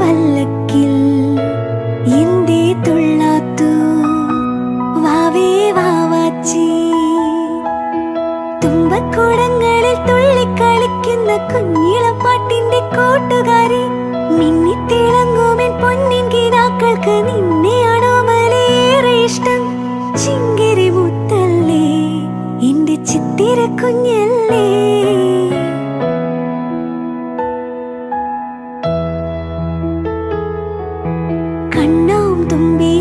പല്ലക്കിൽ. തുള്ളാത്തു? പൊന്നിൻ നിന്നെയാണ് കുഞ്ഞല്ലേ? കണ്ണാം തുമ്പേ